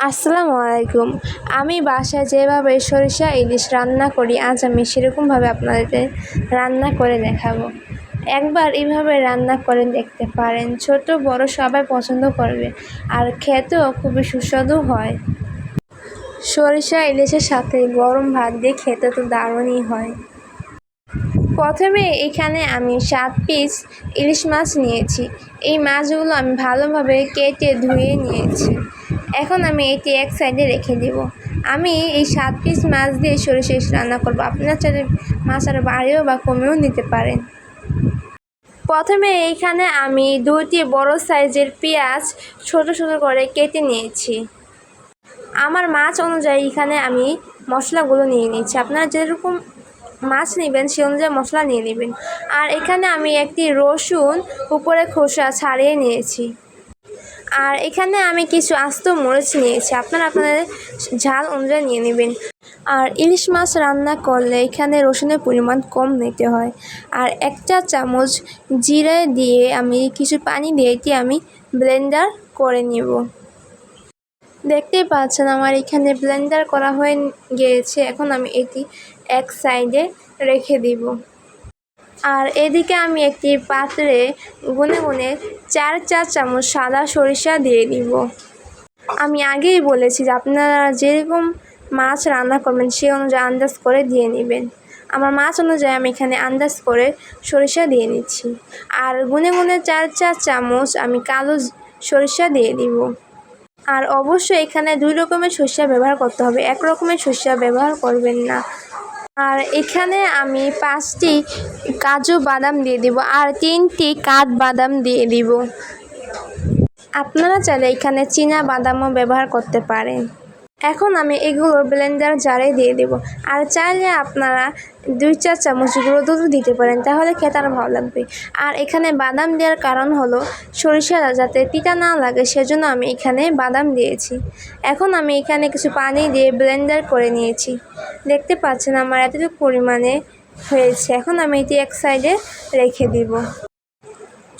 আসসালামু আলাইকুম। আমি বাসায় যেভাবে সরিষা, ইলিশ রান্না করি, আজ আমি সেরকমভাবে আপনাদের রান্না করে দেখাবো। একবার এইভাবে রান্না করে দেখতে পারেন। ছোট, বড় সবাই পছন্দ করবে আর খেতেও খুবই সুস্বাদু হয়। সরিষা, ইলিশের সাথে গরম ভাত দিয়ে খেতে তো দারুণই হয়। প্রথমে এখানে আমি সাত পিস ইলিশ মাছ নিয়েছি। এই মাছগুলো আমি ভালোভাবে কেটে ধুয়ে নিয়েছি। এখন আমি এটি এক সাইডে রেখে দেব। আমি এই সাত পিস মাছ দিয়ে সরিষা রান্না করব। আপনার চাইলে মাছ আর বাড়িও বা কমেও নিতে পারেন। প্রথমে এইখানে আমি দুটি বড় সাইজের পেঁয়াজ ছোট ছোট করে কেটে নিয়েছি। আমার মাছ অনুযায়ী এখানে আমি মশলাগুলো নিয়ে নিচ্ছি আপনারা যেরকম মাছ নেবেন, সেই অনুযায়ী মশলা নিয়ে নেবেন। আর এখানে আমি একটি রসুন উপরে খোসা ছাড়িয়ে নিয়েছি। আর এখানে আমি কিছু আস্ত মরিচ নিয়েছি। আপনারা আপনাদের ঝাল অনুযায়ী নিয়ে নেবেন। আর ইলিশ মাছ রান্না করলে এখানে রসুনের পরিমাণ কম নিতে হয়। আর একটা চামচ জিরে দিয়ে আমি কিছু পানি দিয়ে এটি আমি ব্লেন্ডার করে নেব। দেখতেই পাচ্ছেন আমার এখানে ব্লেন্ডার করা হয়ে গিয়েছে। এখন আমি এটি এক সাইডে রেখে দিব। আর এদিকে আমি একটি পাত্রে গুনে গুনে চার চার চামচ সাদা সরিষা দিয়ে দিব। আমি আগেই বলেছি যে আপনারা যেরকম মাছ রান্না করবেন সেই অনুযায়ী আন্দাজ করে দিয়ে নেবেন। আমার মাছ অনুযায়ী আমি এখানে আন্দাজ করে সরিষা দিয়ে নিচ্ছি। আর গুনে গুনে চার চার চামচ আমি কালো সরিষা দিয়ে দিব। আর অবশ্যই এখানে দুই রকমের সরিষা ব্যবহার করতে হবে। এক রকমের সরিষা ব্যবহার করবেন না। আর এখানে আমি পাঁচটি কাজু বাদাম দিয়ে দিব আর তিনটি কাঠ বাদাম দিয়ে দিব। আপনারা চাইলে এখানে চীনা বাদামও ব্যবহার করতে পারেন। এখন আমি এগুলো ব্লেন্ডার জারে দিয়ে দেব। আর চাইলে আপনারা দুই চার চামচ গুঁড়ো দুধ দিতে পারেন, তাহলে খেতে আরও ভালো লাগবে। আর এখানে বাদাম দেওয়ার কারণ হলো সরিষা যাতে তিতা না লাগে, সেজন্য আমি এখানে বাদাম দিয়েছি। এখন আমি এখানে কিছু পানি দিয়ে ব্লেন্ডার করে নিয়েছি। দেখতে পাচ্ছেন আমার এতটুকু পরিমাণে হয়েছে। এখন আমি এটি এক সাইডে রেখে দিব।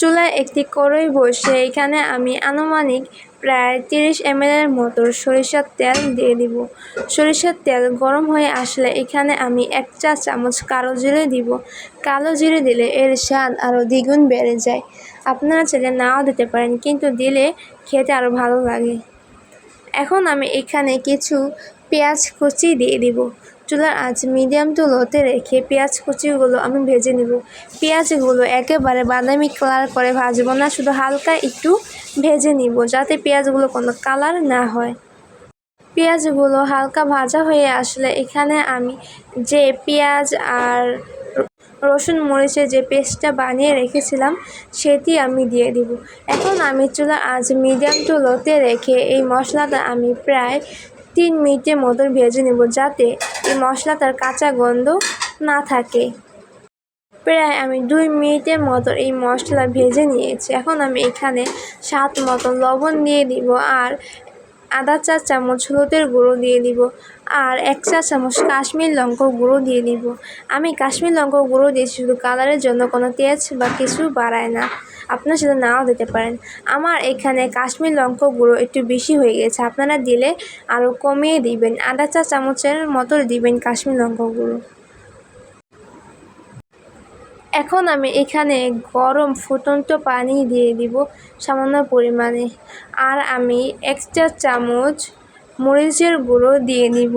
চুলায় একটি কড়াই বসে এখানে আমি আনুমানিক প্রায় তিরিশ এমএলের মতো সরিষার তেল দিয়ে দিব। সরিষার তেল গরম হয়ে আসলে এখানে আমি এক চা চামচ কালো জিরে দিব। কালো জিরে দিলে এর স্বাদ আরও দ্বিগুণ বেড়ে যায়। আপনারা চাইলে নাও দিতে পারেন, কিন্তু দিলে খেতে আরও ভালো লাগে। এখন আমি এখানে কিছু পেঁয়াজ কুচি দিয়ে দিব। চুলার আঁচ মিডিয়াম টু লোতে রেখে পেঁয়াজ কুচিগুলো আমি ভেজে নেব। পেঁয়াজগুলো একেবারে বাদামি কালার করে ভাজবো না, শুধু হালকা একটু ভেজে নিব যাতে পেঁয়াজগুলো কোনো কালার না হয়। পেঁয়াজগুলো হালকা ভাজা হয়ে আসলে এখানে আমি যে পেঁয়াজ আর রসুন মরিচের যে পেস্টটা বানিয়ে রেখেছিলাম, সেটি আমি দিয়ে দিব। এখন আমি চুলা আজ মিডিয়াম টু লোতে রেখে এই মশলাটা আমি প্রায় তিন মিনিটের মতো ভেজে নেব যাতে এই মশলাটার কাঁচা গন্ধ না থাকে। প্রায় আমি দুই মিনিটের মতো এই মশলা ভেজে নিয়েছি। এখন আমি এখানে স্বাদ মতন লবণ দিয়ে দিব আর আধা চা, চামচ হলুদের গুঁড়ো দিয়ে দিব। আর এক চা চামচ কাশ্মীর লঙ্কা গুঁড়ো দিয়ে দিব। আমি কাশ্মীর লঙ্কা গুঁড়ো দিয়েছি শুধু কালারের জন্য, কোনো তেজ বা কিছু বাড়ায় না। আপনারা সেটা নাও দিতে পারেন। আমার এখানে কাশ্মীর লঙ্কা গুঁড়ো একটু বেশি হয়ে গেছে। আপনারা দিলে আরও কমিয়ে দিবেন। আধা চা, চামচের মতো দিবেন কাশ্মীর লঙ্কা গুঁড়ো। এখন আমি এখানে গরম ফুটন্ত পানি দিয়ে দিব সামান্য পরিমাণে। আর আমি একটা চামচ মরিচের গুঁড়ো দিয়ে দিব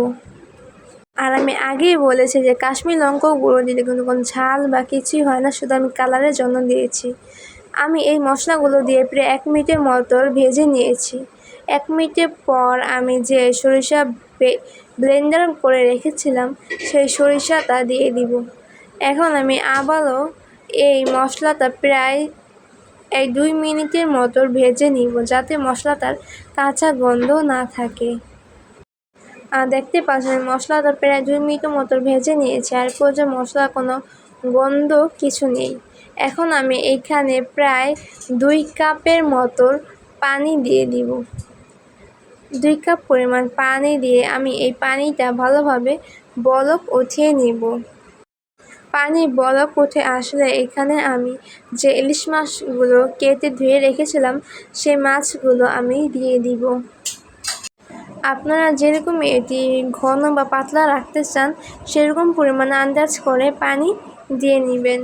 আর আমি আগেই বলেছি যে কাশ্মীর লঙ্কা গুঁড়ো দিলে কিন্তু কোনো ঝাল বা কিছুই হয় না, শুধু আমি কালারের জন্য দিয়েছি। আমি এই মশলাগুলো দিয়ে প্রায় এক মিনিটের মতো ভেজে নিয়েছি। এক মিনিটের পর আমি যে সরিষা ব্লেন্ডার করে রেখেছিলাম, সেই সরিষাটা দিয়ে দিব। এখন আমি আবারও এই মশলাটা প্রায় এই দুই মিনিটের মতো ভেজে নিব যাতে মশলাটার কাঁচা গন্ধ না থাকে। আর দেখতে পাচ্ছেন, মশলাটা প্রায় দুই মিনিটের মতো ভেজে নিয়েছি আর পর্যন্ত মশলা কোনো গন্ধ কিছু নেই। এখন আমি এইখানে প্রায় দুই কাপের মতো পানি দিয়ে দিব। দুই কাপ পরিমাণ পানি দিয়ে আমি এই পানিটা ভালোভাবে বলক উঠিয়ে নিব। পানি বলক উঠে আসলে এখানে আমি যে ইলিশ মাছগুলো কেটে ধুয়ে রেখেছিলাম, সেই মাছগুলো আমি দিয়ে দিব। আপনারা যেরকম এটি ঘন বা পাতলা রাখতে চান, সেরকম পরিমাণে আন্দাজ করে পানি দিয়ে নেবেন।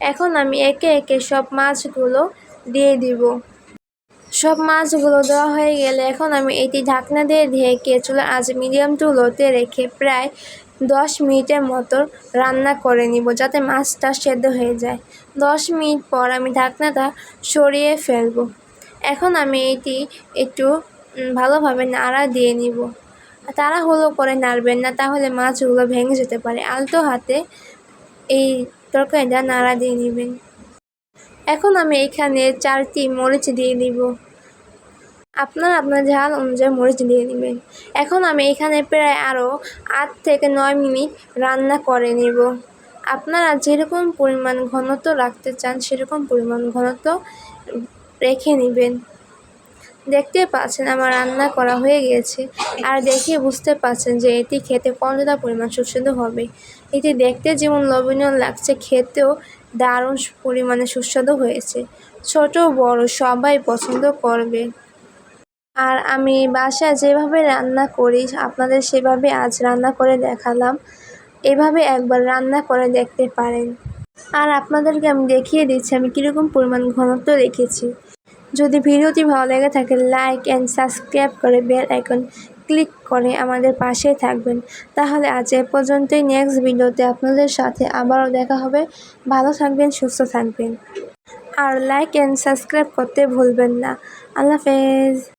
এখন আমি একে একে সব মাছগুলো দিয়ে দিব। সব মাছগুলো দেওয়া হয়ে গেলে এখন আমি এটি ঢাকনা দিয়ে ঢেকে চুলার আজ মিডিয়াম টু লোতে রেখে প্রায় দশ মিনিটের মতো রান্না করে নিব যাতে মাছটা সেদ্ধ হয়ে যায়। দশ মিনিট পর আমি ঢাকনাটা সরিয়ে ফেলব। এখন আমি এটি একটু ভালোভাবে নাড়া দিয়ে নিব। তাড়াহুড়ো করে নাড়বেন না, তাহলে মাছগুলো ভেঙে যেতে পারে। আলতো হাতে এই তরকারিটা নাড়া দিয়ে নেবেন। এখন আমি এখানে চারটি মরিচ দিয়ে দিব আপনার আপনার ঝাল অনুযায়ী মরিচ দিয়ে নেবেন এখন আমি এখানে প্রায় আরও আট থেকে নয় মিনিট রান্না করে নেব। আপনারা যেরকম পরিমাণ ঘনত্ব রাখতে চান, সেরকম পরিমাণ ঘনত্ব রেখে নেবেন। দেখতে পাচ্ছেন আমার রান্না করা হয়ে গিয়েছে আর দেখে বুঝতে পারছেন যে এটি খেতে কতটা পরিমাণ সুস্বাদু হবে। এটি দেখতে যেমন লোভনীয় লাগছে, খেতেও দারুণ পরিমাণে সুস্বাদু হয়েছে। ছোট, বড় সবাই পছন্দ করবে। আর আমি বাসায় যেভাবে রান্না করি, আপনাদের সেভাবে আজ রান্না করে দেখালাম। এভাবে একবার রান্না করে দেখতে পারেন। আর আপনাদেরকে আমি দেখিয়ে দিচ্ছি, আমি কীরকম পরিমাণ ঘনত্ব রেখেছি। যদি ভিডিওটি ভালো লেগে থাকে লাইক অ্যান্ড সাবস্ক্রাইব করে বেল আইকন ক্লিক করে আমাদের পাশেই থাকবেন। তাহলে আজ এ পর্যন্তই নেক্সট ভিডিওতে আপনাদের সাথে আবারও দেখা হবে। ভালো থাকবেন, সুস্থ থাকবেন। আর লাইক অ্যান্ড সাবস্ক্রাইব করতে ভুলবেন না। আল্লাহ হাফেজ।